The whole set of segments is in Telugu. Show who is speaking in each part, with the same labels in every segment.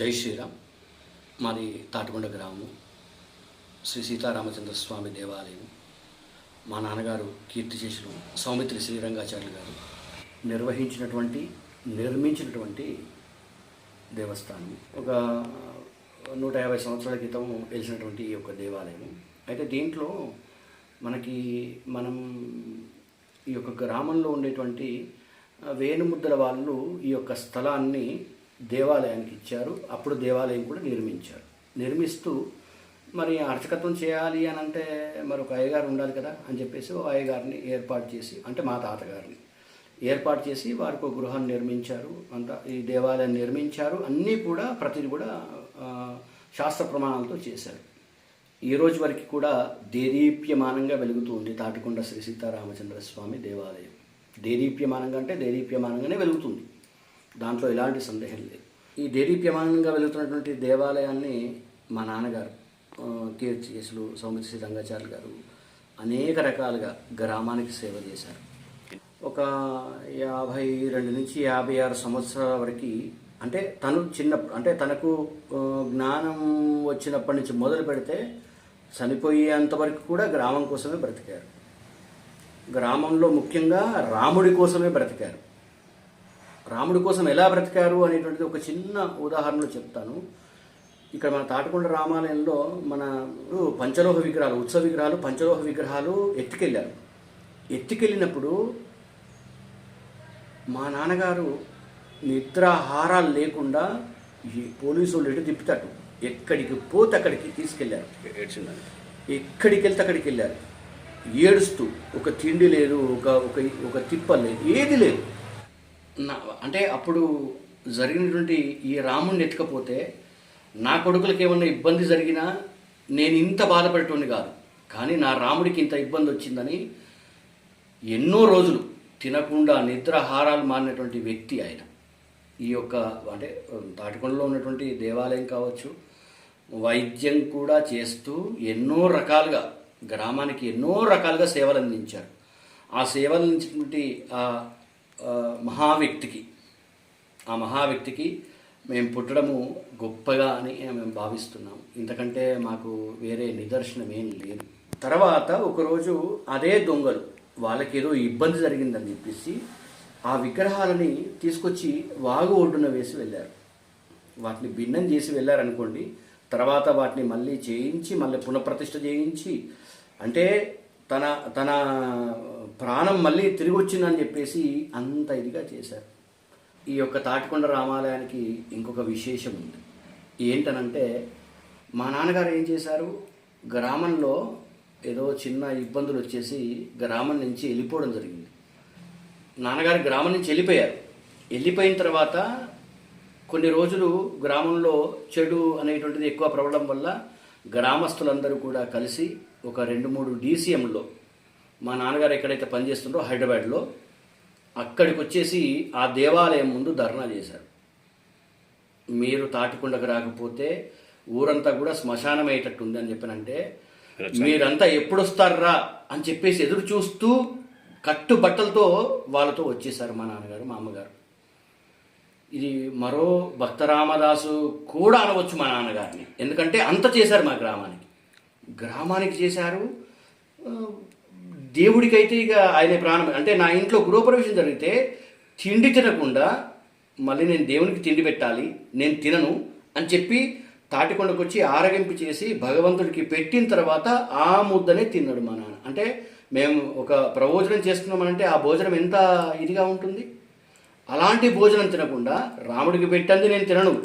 Speaker 1: జై శ్రీరామ్. మాది తాటికొండ గ్రామం. శ్రీ సీతారామచంద్ర స్వామి దేవాలయం. మా నాన్నగారు కీర్తి చేసిన సౌమిత్రి శ్రీరంగాచార్యులు గారు నిర్వహించినటువంటి నిర్మించినటువంటి దేవస్థానం. ఒక నూట యాభై సంవత్సరాల క్రితం వెలిసినటువంటి ఈ యొక్క దేవాలయం. అయితే దీంట్లో మనకి మనం ఈ యొక్క గ్రామంలో ఉండేటువంటి వేణుముద్దల వాళ్ళు ఈ యొక్క స్థలాన్ని దేవాలయానికి ఇచ్చారు. అప్పుడు దేవాలయం కూడా నిర్మించారు. నిర్మిస్తూ మరి అర్చకత్వం చేయాలి అని అంటే మరి ఒక అయ్యగారు ఉండాలి కదా అని చెప్పేసి ఓ అయ్యగారిని ఏర్పాటు చేసి అంటే మా తాతగారిని ఏర్పాటు చేసి వారికి ఒక గృహాన్ని నిర్మించారు. అంత ఈ దేవాలయం నిర్మించారు. అన్నీ కూడా ప్రతిది కూడా శాస్త్ర ప్రమాణాలతో చేశారు. ఈ రోజు వరకు కూడా దేదీప్యమానంగా వెలుగుతూ ఉంది తాటికొండ శ్రీ సీతారామచంద్ర స్వామి దేవాలయం. దేదీప్యమానంగా అంటే దేదీప్యమానంగానే వెలుగుతుంది. దాంట్లో ఎలాంటి సందేహం లేదు. ఈ దేదీప్యమానంగా వెలుగుతున్నటువంటి దేవాలయాన్ని మా నాన్నగారు ఆ, సౌమిత్ర శ్రీ రంగాచార్య గారు అనేక రకాలుగా గ్రామానికి సేవ చేశారు. ఒక యాభై రెండు నుంచి యాభై ఆరు సంవత్సరాల వరకు అంటే తను చిన్నప్పుడు అంటే తనకు జ్ఞానం వచ్చినప్పటి నుంచి మొదలు పెడితే చనిపోయేంత వరకు కూడా గ్రామం కోసమే బ్రతికారు. గ్రామంలో ముఖ్యంగా రాముడి కోసమే బ్రతికారు. రాముడి కోసం ఎలా బ్రతికారు అనేటువంటిది ఒక చిన్న ఉదాహరణలు చెప్తాను. ఇక్కడ మన తాటికొండ రామాలయంలో మన పంచలోహ విగ్రహాలు ఉత్సవ విగ్రహాలు పంచలోహ విగ్రహాలు ఎత్తుకెళ్ళారు. ఎత్తుకెళ్ళినప్పుడు మా నాన్నగారు నిద్రాహారాలు లేకుండా ఈ పోలీసు వాళ్ళు ఎటు తిప్పుతాడు ఎక్కడికి పోతే అక్కడికి
Speaker 2: తీసుకెళ్ళారు.
Speaker 1: ఎక్కడికి వెళ్తే అక్కడికి వెళ్ళారు? ఏడుస్తూ ఒక తిండి లేదు ఒక ఒక తిప్ప లేదు ఏది లేదు. నా అంటే అప్పుడు జరిగినటువంటి ఈ రాముడిని ఎత్తుకపోతే నా కొడుకులకి ఏమన్నా ఇబ్బంది జరిగినా నేను ఇంత బాధపడేటోని కాదు. కానీ నా రాముడికి ఇంత ఇబ్బంది వచ్చిందని ఎన్నో రోజులు తినకుండా నిద్రాహారాలు మారినటువంటి వ్యక్తి ఆయన. ఈ యొక్క అంటే తాటికొండలో ఉన్నటువంటి దేవాలయం కావచ్చు వైద్యం కూడా చేస్తూ ఎన్నో రకాలుగా గ్రామానికి ఎన్నో రకాలుగా సేవలు అందించారు ఆ సేవలు అందించినటువంటి మహావ్యక్తికి ఆ మహా వ్యక్తికి ఆ మహా వ్యక్తికి మేము పుట్టడము గొప్పగా అని మేము భావిస్తున్నాం. ఇంతకంటే మాకు వేరే నిదర్శనం ఏం లేదు. తర్వాత ఒకరోజు అదే దొంగలు వాళ్ళకి ఏదో ఇబ్బంది జరిగిందని చెప్పేసి ఆ విగ్రహాలని తీసుకొచ్చి వాగు ఒడ్డున వేసి వెళ్ళారు. వాటిని భిన్నం చేసి వెళ్ళారనుకోండి తర్వాత వాటిని మళ్ళీ చేయించి మళ్ళీ పునఃప్రతిష్ఠ చేయించి అంటే తన తన ప్రాణం మళ్ళీ తిరిగి వచ్చిందని చెప్పేసి అంత ఇదిగా చేశారు. ఈ యొక్క తాటికొండ రామాలయానికి ఇంకొక విశేషం ఉంది. ఏంటనంటే మా నాన్నగారు ఏం చేశారు? గ్రామంలో ఏదో చిన్న ఇబ్బందులు వచ్చేసి గ్రామం నుంచి వెళ్ళిపోవడం జరిగింది. నాన్నగారు గ్రామం నుంచి వెళ్ళిపోయారు. వెళ్ళిపోయిన తర్వాత కొన్ని రోజులు గ్రామంలో చెడు అనేటువంటిది ఎక్కువ ప్రవడం వల్ల గ్రామస్తులందరూ కూడా కలిసి ఒక రెండు మూడు డీసీఎంలో మా నాన్నగారు ఎక్కడైతే పనిచేస్తుండో హైదరాబాద్లో అక్కడికి వచ్చేసి ఆ దేవాలయం ముందు ధర్నా చేశారు. మీరు తాటికొండకు రాకపోతే ఊరంతా కూడా శ్మశానం అయ్యేటట్టు ఉంది అని చెప్పానంటే మీరంతా ఎప్పుడు వస్తారా అని చెప్పేసి ఎదురు చూస్తూ కట్టు బట్టలతో వాళ్ళతో వచ్చేసారు మా నాన్నగారు మా అమ్మగారు. ఇది మరో భక్త రామదాసు కూడా అనవచ్చు మా నాన్నగారిని. ఎందుకంటే అంత చేశారు మా గ్రామానికి. గ్రామానికి చేశారు దేవుడికైతే ఇక ఆయన ప్రాణం. అంటే నా ఇంట్లో గృహప్రవేశం జరిగితే తిండి తినకుండా మళ్ళీ నేను దేవునికి తిండి పెట్టాలి నేను తినను అని చెప్పి తాటికొండకు వచ్చి ఆరగింపు చేసి భగవంతుడికి పెట్టిన తర్వాత ఆ ముద్దనే తిన్నాడు మా నాన్న. అంటే మేము ఒక ప్రవోజనం చేస్తున్నామంటే ఆ భోజనం ఎంత ఇదిగా ఉంటుంది? అలాంటి భోజనం తినకుండా రాముడికి పెట్టంది నేను తినను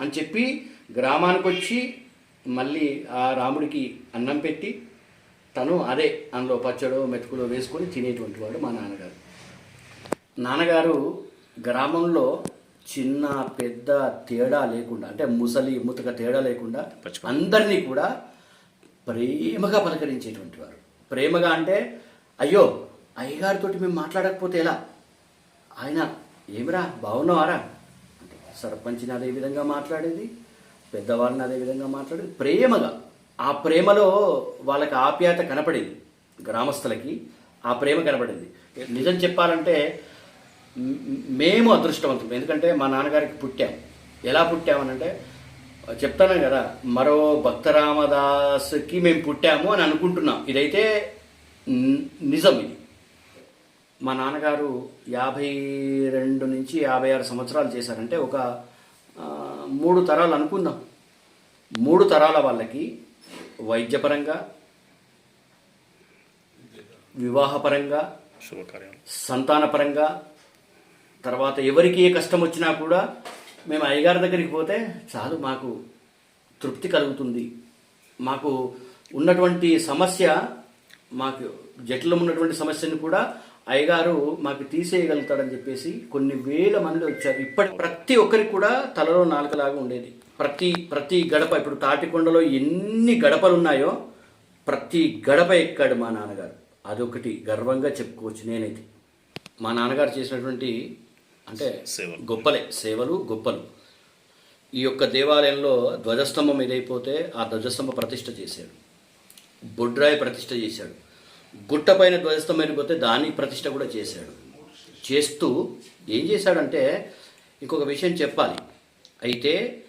Speaker 1: అని చెప్పి గ్రామానికి వచ్చి మళ్ళీ ఆ రాముడికి అన్నం పెట్టి తను అదే అందులో పచ్చడో మెతుకులో వేసుకొని తినేటువంటి వాడు మా నాన్నగారు. నాన్నగారు గ్రామంలో చిన్న పెద్ద తేడా లేకుండా అంటే ముసలి ముతక తేడా లేకుండా అందరినీ కూడా ప్రేమగా పలకరించేటువంటి వారు. ప్రేమగా అంటే అయ్యో అయ్యగారితోటి మేము మాట్లాడకపోతే ఎలా? ఆయన ఏమిరా బాగున్నావారా? అంటే సర్పంచ్ని అదే విధంగా మాట్లాడేది పెద్దవాళ్ళని అదే విధంగా మాట్లాడేది ప్రేమగా. ఆ ప్రేమలో వాళ్ళకి ఆప్యాయత కనపడేది గ్రామస్తులకి ఆ ప్రేమ కనపడేది. నిజం చెప్పాలంటే మేము అదృష్టవంతులు. ఎందుకంటే మా నాన్నగారికి పుట్టాం. ఎలా పుట్టామనంటే చెప్తాను కదా మరో భక్త రామదాస్కి మేము పుట్టాము అని అనుకుంటున్నాం. ఇదైతే నిజం ఇది. మా నాన్నగారు యాభై రెండు నుంచి యాభై ఆరు సంవత్సరాలు చేశారంటే ఒక మూడు తరాలు అనుకుందాం. మూడు తరాల వాళ్ళకి వైద్యపరంగా వివాహపరంగా సంతానపరంగా తర్వాత ఎవరికి ఏ కష్టం వచ్చినా కూడా మేము అయ్యగారి దగ్గరికి పోతే చాలు మాకు తృప్తి కలుగుతుంది. మాకు ఉన్నటువంటి సమస్య మాకు జటిలం ఉన్నటువంటి సమస్యను కూడా అయ్యగారు మాకు తీసేయగలుగుతాడని చెప్పేసి కొన్ని వేల మంది వచ్చారు ఇప్పటి ప్రతి ఒక్కరికి కూడా తలలో నాలుకలాగా ఉండేది. ప్రతి ప్రతి గడప ఇప్పుడు తాటికొండలో ఎన్ని గడపలు ఉన్నాయో ప్రతి గడప ఎక్కాడు మా నాన్నగారు. అదొకటి గర్వంగా చెప్పుకోవచ్చు నేనైతే. మా నాన్నగారు చేసినటువంటి అంటే. గొప్పలే సేవలు గొప్పలు. ఈ యొక్క దేవాలయంలో ధ్వజస్తంభం ఏదైపోతే ఆ ధ్వజస్తంభ ప్రతిష్ఠ చేశాడు. బొడ్రాయి ప్రతిష్ఠ చేశాడు. గుట్టపైన ధ్వజస్తంభం పోతే దాని ప్రతిష్ట కూడా చేశాడు. చేస్తూ ఏం చేశాడంటే ఇంకొక విషయం చెప్పాలి. అయితే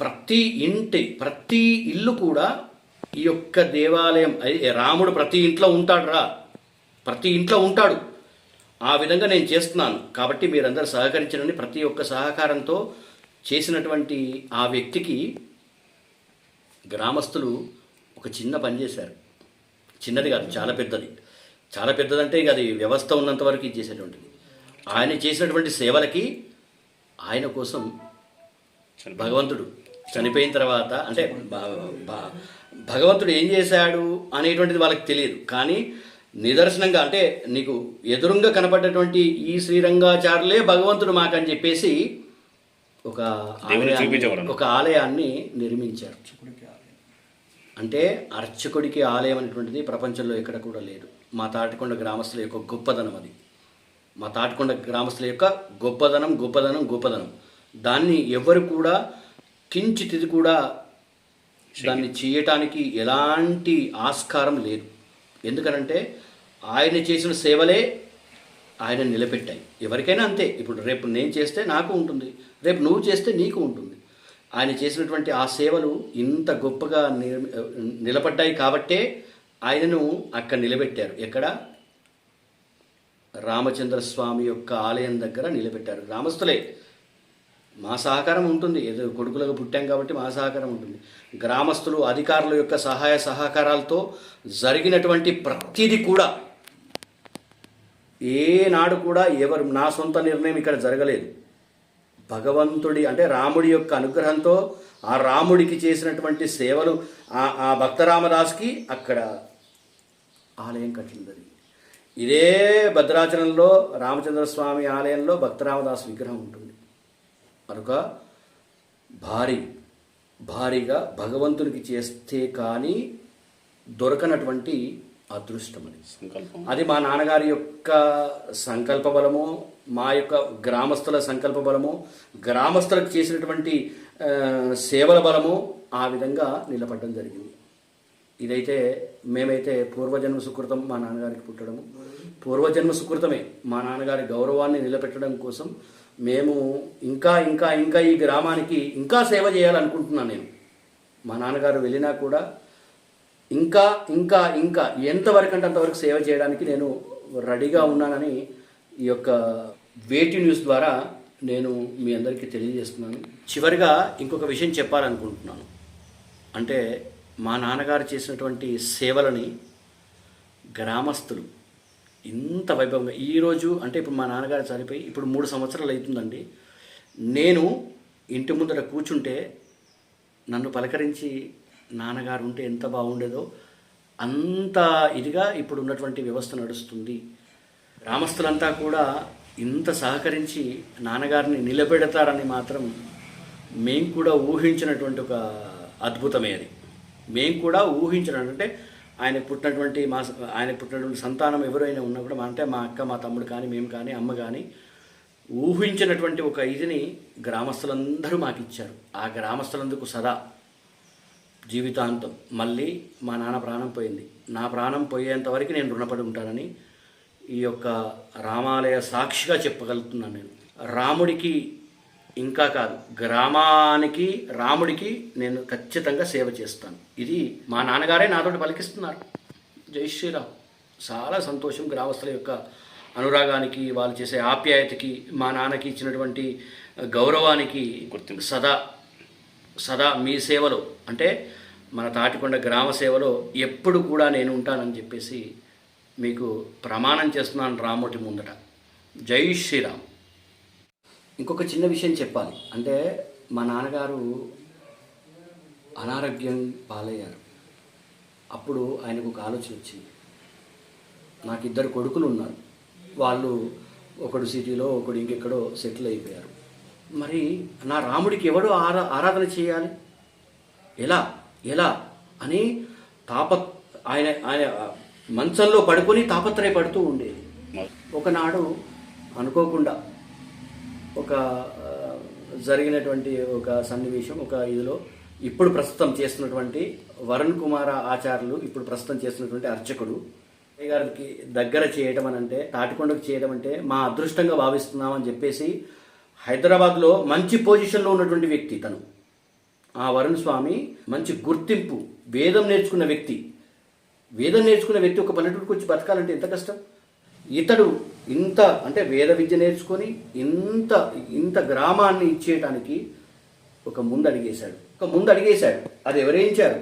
Speaker 1: ప్రతి ఇంటి ప్రతి ఇల్లు కూడా ఈ యొక్క దేవాలయం రాముడు ప్రతి ఇంట్లో ఉంటాడు రా ప్రతి ఇంట్లో ఉంటాడు. ఆ విధంగా నేను చేస్తున్నాను. కాబట్టి మీరందరూ సహకరించండి. ప్రతి ఒక్క సహకారంతో చేసినటువంటి ఆ వ్యక్తికి గ్రామస్తులు ఒక చిన్న పని చేశారు. చిన్నది కాదు చాలా పెద్దది. చాలా పెద్దదంటే ఇక అది వ్యవస్థ ఉన్నంత వరకు ఇది చేసేటువంటిది. ఆయన చేసినటువంటి సేవలకి ఆయన కోసం భగవంతుడు చనిపోయిన తర్వాత అంటే భగవంతుడు ఏం చేశాడు అనేటువంటిది వాళ్ళకి తెలియదు. కానీ నిదర్శనంగా అంటే నీకు ఎదురుంగా కనపడ్డటువంటి ఈ శ్రీరంగాచారులే భగవంతుడు మాకని చెప్పేసి ఒక. ఒక ఆలయాన్ని నిర్మించారు. అంటే అర్చకుడికి ఆలయం అనేటువంటిది ప్రపంచంలో ఎక్కడ కూడా లేదు. మా తాటికొండ గ్రామస్తుల యొక్క గొప్పదనం అది. మా తాటికొండ గ్రామస్తుల యొక్క గొప్పదనం గొప్పదనం గొప్పదనం. దాన్ని ఎవరు కూడా కించితిది కూడా దాన్ని చేయటానికి ఎలాంటి ఆస్కారం లేదు. ఎందుకనంటే ఆయన చేసిన సేవలే ఆయన నిలబెట్టాయి. ఎవరికైనా అంతే. ఇప్పుడు రేపు నేను చేస్తే నాకు ఉంటుంది. రేపు నువ్వు చేస్తే నీకు ఉంటుంది. ఆయన చేసినటువంటి ఆ సేవలు ఇంత గొప్పగా నిలబడ్డాయి కాబట్టే ఆయనను అక్కడ నిలబెట్టారు. ఎక్కడ? రామచంద్ర స్వామి యొక్క ఆలయం దగ్గర నిలబెట్టారు. గ్రామస్తులే. మా సహకారం ఉంటుంది. ఏదో కొడుకులకు పుట్టాం కాబట్టి మా సహకారం ఉంటుంది. గ్రామస్తులు అధికారుల యొక్క సహాయ సహకారాలతో జరిగినటువంటి ప్రతిదీ కూడా ఏనాడు కూడా ఎవరు నా సొంత నిర్ణయం ఇక్కడ జరగలేదు. భగవంతుడి అంటే రాముడి యొక్క అనుగ్రహంతో ఆ రాముడికి చేసినటువంటి సేవలు ఆ ఆ భక్తరామదాస్కి అక్కడ ఆలయం కట్టడం జరిగింది ఇదే భద్రాచలంలో రామచంద్ర స్వామి ఆలయంలో భక్తరామదాస్ విగ్రహం ఉంటుంది. కనుక భారీ భారీగా భగవంతునికి చేస్తే కానీ దొరకనటువంటి అదృష్టం అది
Speaker 2: సంకల్పం.
Speaker 1: అది మా నాన్నగారి యొక్క సంకల్ప బలము మా యొక్క గ్రామస్తుల సంకల్ప బలము గ్రామస్తులకు చేసినటువంటి సేవల బలము ఆ విధంగా నిలబడడం జరిగింది. ఇదైతే మేమైతే పూర్వజన్మ సుకృతం మా నాన్నగారికి పుట్టడము. పూర్వజన్మ సుకృతమే మా నాన్నగారి గౌరవాన్ని నిలబెట్టడం కోసం మేము ఇంకా ఇంకా ఇంకా ఈ గ్రామానికి ఇంకా సేవ చేయాలనుకుంటున్నాను నేను. మా నాన్నగారు వెళ్ళినా కూడా ఇంకా ఇంకా ఇంకా ఎంతవరకు అంటే అంతవరకు సేవ చేయడానికి నేను రెడీగా ఉన్నానని ఈ యొక్క వేటి న్యూస్ ద్వారా నేను మీ అందరికీ తెలియజేస్తున్నాను. చివరిగా ఇంకొక విషయం చెప్పాలనుకుంటున్నాను. అంటే మా నాన్నగారు చేసినటువంటి సేవలని గ్రామస్తులు ఇంత వైభవంగా ఈరోజు అంటే ఇప్పుడు మా నాన్నగారు చనిపోయి ఇప్పుడు మూడు సంవత్సరాలు అవుతుందండి. నేను ఇంటి ముందర కూర్చుంటే నన్ను పలకరించి నాన్నగారు ఉంటే ఎంత బాగుండేదో అంత ఇదిగా ఇప్పుడు ఉన్నటువంటి వ్యవస్థ నడుస్తుంది. గ్రామస్తులంతా కూడా ఇంత సహకరించి నాన్నగారిని నిలబెడతారని మాత్రం మేము కూడా ఊహించినటువంటి ఒక అద్భుతమే అది. మేము కూడా ఊహించిన అంటే ఆయన పుట్టినటువంటి మా ఆయన పుట్టినటువంటి సంతానం ఎవరైనా ఉన్నా కూడా మా- అంటే మా అక్క మా తమ్ముడు కానీ మేము కానీ అమ్మ కానీ ఊహించినటువంటి ఒక ఇదిని గ్రామస్తులందరూ మాకు ఇచ్చారు ఆ గ్రామస్తులందుకు సదా జీవితాంతం. మళ్ళీ మా నాన్న ప్రాణం పోయింది. నా ప్రాణం పోయేంత వరకు నేను రుణపడి ఉంటానని ఈ యొక్క రామాలయ సాక్షిగా చెప్పగలుగుతున్నాను నేను. రాముడికి ఇంకా కాదు గ్రామానికి రాముడికి నేను ఖచ్చితంగా సేవ చేస్తాను. ఇది మా నాన్నగారే నాతోటి పలికిస్తున్నారు. జై శ్రీరామ్. చాలా సంతోషం గ్రామస్తుల యొక్క అనురాగానికి వాళ్ళు చేసే ఆప్యాయతకి మా నాన్నకి ఇచ్చినటువంటి గౌరవానికి
Speaker 2: గుర్తింపు.
Speaker 1: సదా సదా మీ సేవలో అంటే మన తాటికొండ గ్రామ సేవలో ఎప్పుడు కూడా నేను ఉంటానని చెప్పేసి మీకు ప్రమాణం చేస్తున్నాను రామోటి ముందట. జై శ్రీరామ్. ఇంకొక చిన్న విషయం చెప్పాలి. అంటే మా నాన్నగారు అనారోగ్యం పాలయ్యారు. అప్పుడు ఆయనకు ఒక ఆలోచన వచ్చింది. నాకు ఇద్దరు కొడుకులు ఉన్నారు. వాళ్ళు ఒకడు సిటీలో ఒకడు ఇంకెక్కడో సెటిల్ అయిపోయారు. మరి నా రాముడికి ఎవడు ఆరా ఆరాధన చేయాలి? ఎలా? ఎలా? అని తాప ఆయన ఆయన మంచంలో పడుకొని తాపత్రయపడుతూ ఉండేది. ఒకనాడు అనుకోకుండా ఒక జరిగినటువంటి ఒక సన్నివేశం ఒక ఇదిలో ఇప్పుడు ప్రస్తుతం చేస్తున్నటువంటి వరుణ్ కుమార ఆచార్యులు ఇప్పుడు ప్రస్తుతం చేస్తున్నటువంటి అర్చకుడు గారికి దగ్గర చేయడం అని అంటే తాటికొండకు చేయడం అంటే మా అదృష్టంగా భావిస్తున్నామని చెప్పేసి హైదరాబాద్లో మంచి పొజిషన్లో ఉన్నటువంటి వ్యక్తి తను. ఆ వరుణ్ స్వామి మంచి గుర్తింపు వేదం నేర్చుకున్న వ్యక్తి. వేదం నేర్చుకునే వ్యక్తి ఒక పల్లెటూరుకు వచ్చి బతకాలంటే ఎంత కష్టం? ఇతడు ఇంత అంటే వేద విద్య నేర్చుకొని ఇంత ఇంత గ్రామాన్ని ఇచ్చేయటానికి ఒక ముందు అడిగేశాడు. ఒక ముందు అడిగేశాడు. అది ఎవరేయించారు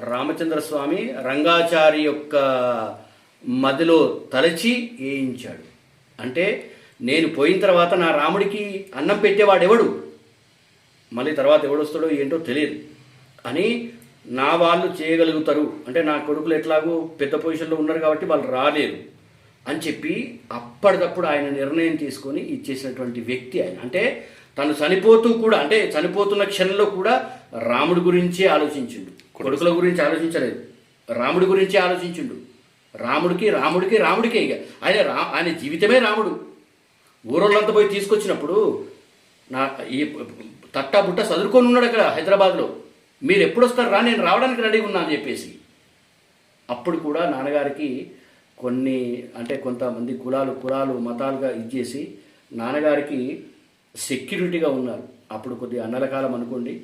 Speaker 1: రామచంద్ర స్వామి రంగాచారి యొక్క మదిలో తలచి వేయించాడు అంటే నేను పోయిన తర్వాత నా రాముడికి అన్నం పెట్టేవాడెవడు? మళ్ళీ తర్వాత ఎవడొస్తాడో ఏంటో తెలియదు. అని నా వాళ్ళు చేయగలుగుతారు. అంటే నా కొడుకులు ఎట్లాగో పెద్ద పొజిషన్లో ఉన్నారు కాబట్టి వాళ్ళు రాలేరు అని చెప్పి అప్పటికప్పుడు ఆయన నిర్ణయం తీసుకొని ఇచ్చేసినటువంటి వ్యక్తి ఆయన. అంటే తను చనిపోతూ కూడా అంటే చనిపోతున్న క్షణంలో కూడా రాముడి గురించే ఆలోచించిండు. కొడుకుల గురించి ఆలోచించలేదు. రాముడి గురించే ఆలోచించిండు. రాముడికి రాముడికి రాముడికే ఇక. ఆయన రా ఆయన జీవితమే రాముడు. ఊరోళ్ళంతా పోయి తీసుకొచ్చినప్పుడు నా ఈ తట్టా బుట్ట చదువుకొని ఉన్నాడు అక్కడ హైదరాబాద్లో. మీరు ఎప్పుడు వస్తారు రా నేను రావడానికి రెడీగా ఉన్నా అని చెప్పేసి. అప్పుడు కూడా నాన్నగారికి కొన్ని అంటే కొంతమంది కులాలు కులాలు మతాలుగా ఇచ్చేసి నాన్నగారికి సెక్యూరిటీగా ఉన్నారు. అప్పుడు కొద్ది అన్నల కాలం అనుకోండి.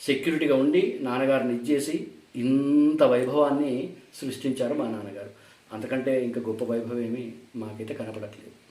Speaker 1: సెక్యూరిటీగా ఉండి నాన్నగారిని ఇచ్చేసి ఇంత వైభవాన్ని సృష్టించారు మా నాన్నగారు. అంతకంటే ఇంకా గొప్ప వైభవం ఏమీ మాకైతే కనపడట్లేదు.